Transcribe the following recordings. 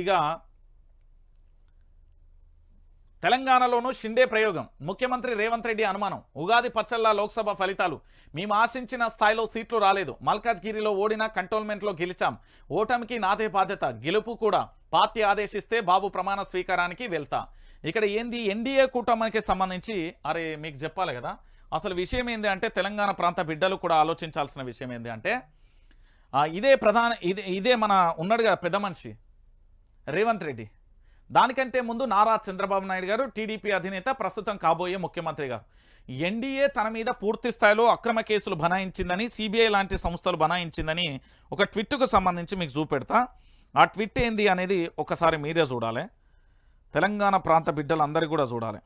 ఇక తెలంగాణలోనూ షిండే ప్రయోగం. ముఖ్యమంత్రి రేవంత్ రెడ్డి అనుమానం. ఉగాది పచ్చల్లా లోక్సభ ఫలితాలు. మేము ఆశించిన స్థాయిలో సీట్లు రాలేదు. మల్కాజ్గిరిలో ఓడినా కంటోన్మెంట్లో గెలిచాం. ఓటమికి నాదే బాధ్యత. గెలుపు కూడా. పార్టీ ఆదేశిస్తే బాబు ప్రమాణ స్వీకారానికి వెళ్తా. ఇక్కడ ఏంది? ఎన్డీఏ కూటమికి సంబంధించి అరే మీకు చెప్పాలి కదా. అసలు విషయం ఏంది అంటే తెలంగాణ ప్రాంత బిడ్డలు కూడా ఆలోచించాల్సిన విషయం ఏంది అంటే ఇదే ప్రధాన ఇదే ఇదే మన ఉన్నాడు కదా పెద్ద మనిషి. రేవంత్ రెడ్డి. దానికంటే ముందు నారా చంద్రబాబు నాయుడు గారు టీడీపీ అధినేత ప్రస్తుతం కాబోయే ముఖ్యమంత్రి గారు. ఎన్డీఏ తన మీద పూర్తి స్థాయిలో అక్రమ కేసులు బనాయించిందని సిబిఐ లాంటి సంస్థలు బనాయించిందని ఒక ట్విట్కు సంబంధించి మీకు చూపెడతా. ఆ ట్విట్ ఏంది అనేది ఒకసారి మీరే చూడాలి. తెలంగాణ ప్రాంత బిడ్డలందరూ కూడా చూడాలి.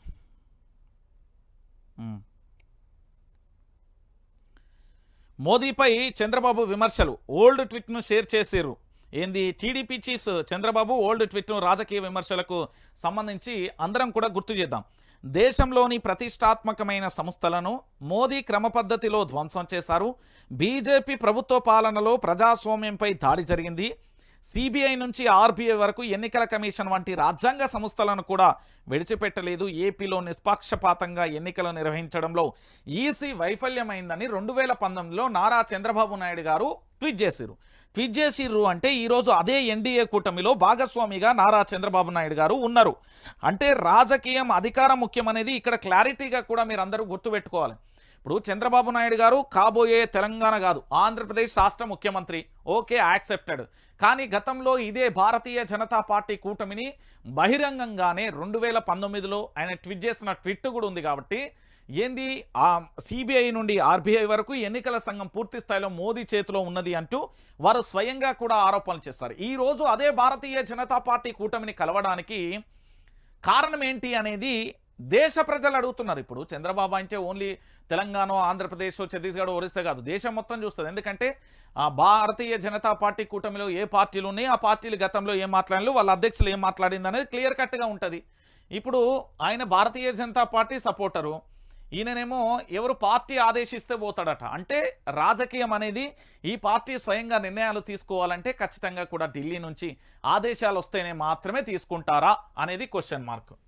మోదీపై చంద్రబాబు విమర్శలు. ఓల్డ్ ట్విట్ను షేర్ చేశారు ఏంది? టీడీపీ చీఫ్స్ చంద్రబాబు ఓల్డ్ ట్విట్ను రాజకీయ విమర్శలకు సంబంధించి అందరం కూడా గుర్తు చేద్దాం. దేశంలోని ప్రతిష్టాత్మకమైన సంస్థలను మోదీ క్రమపద్ధతిలో ధ్వంసం చేశారు. బీజేపీ ప్రభుత్వ పాలనలో ప్రజాస్వామ్యంపై దాడి జరిగింది. సిబిఐ నుంచి ఆర్బీఐ వరకు ఎన్నికల కమిషన్ వంటి రాజ్యాంగ సంస్థలను కూడా విడిచిపెట్టలేదు. ఏపీలో నిష్పక్షపాతంగా ఎన్నికలు నిర్వహించడంలో ఈసీ వైఫల్యమైందని రెండు వేల పంతొమ్మిదిలో నారా చంద్రబాబు నాయుడు గారు ట్వీట్ చేసిరు ట్వీట్ చేసిర్రు అంటే ఈరోజు అదే ఎన్డీఏ కూటమిలో భాగస్వామిగా నారా చంద్రబాబు నాయుడు గారు ఉన్నారు. అంటే రాజకీయం అధికారం ముఖ్యమనేది ఇక్కడ క్లారిటీగా కూడా మీరు అందరూ గుర్తుపెట్టుకోవాలి. ఇప్పుడు చంద్రబాబు నాయుడు గారు కాబోయే తెలంగాణ కాదు ఆంధ్రప్రదేశ్ రాష్ట్ర ముఖ్యమంత్రి. Okay accepted. కానీ గతంలో ఇదే భారతీయ జనతా పార్టీ కూటమిని బహిరంగంగానే రెండు వేల పంతొమ్మిదిలో ఆయన ట్వీట్ చేసిన ట్విట్ కూడా ఉంది కాబట్టి ఏంది ఆ సిబిఐ నుండి ఆర్బీఐ వరకు ఎన్నికల సంఘం పూర్తి స్థాయిలో మోదీ చేతిలో ఉన్నది అంటూ వారు స్వయంగా కూడా ఆరోపణలు చేస్తారు ఈ రోజు అదే భారతీయ జనతా పార్టీ కూటమిని కలవడానికి కారణం ఏంటి అనేది దేశ ప్రజలు అడుగుతున్నారు ఇప్పుడు. చంద్రబాబు అంటే ఓన్లీ తెలంగాణ ఆంధ్రప్రదేశ్ ఛత్తీస్గఢ్ ఒరిస్సా కాదు. దేశం మొత్తం చూస్తుంది. ఎందుకంటే ఆ భారతీయ జనతా పార్టీ కూటమిలో ఏ పార్టీలు ఉన్నాయి ఆ పార్టీలు గతంలో ఏం మాట్లాడలేదు వాళ్ళ అధ్యక్షులు ఏం మాట్లాడింది అనేది క్లియర్ కట్గా ఉంటుంది. ఇప్పుడు ఆయన భారతీయ జనతా పార్టీ సపోర్టరు. ఈయననేమో ఎవరు పార్టీ ఆదేశిస్తే పోతాడట. అంటే రాజకీయం అనేది ఈ పార్టీ స్వయంగా నిర్ణయాలు తీసుకోవాలంటే ఖచ్చితంగా కూడా ఢిల్లీ నుంచి ఆదేశాలు వస్తేనే మాత్రమే తీసుకుంటారా అనేది క్వశ్చన్ మార్క్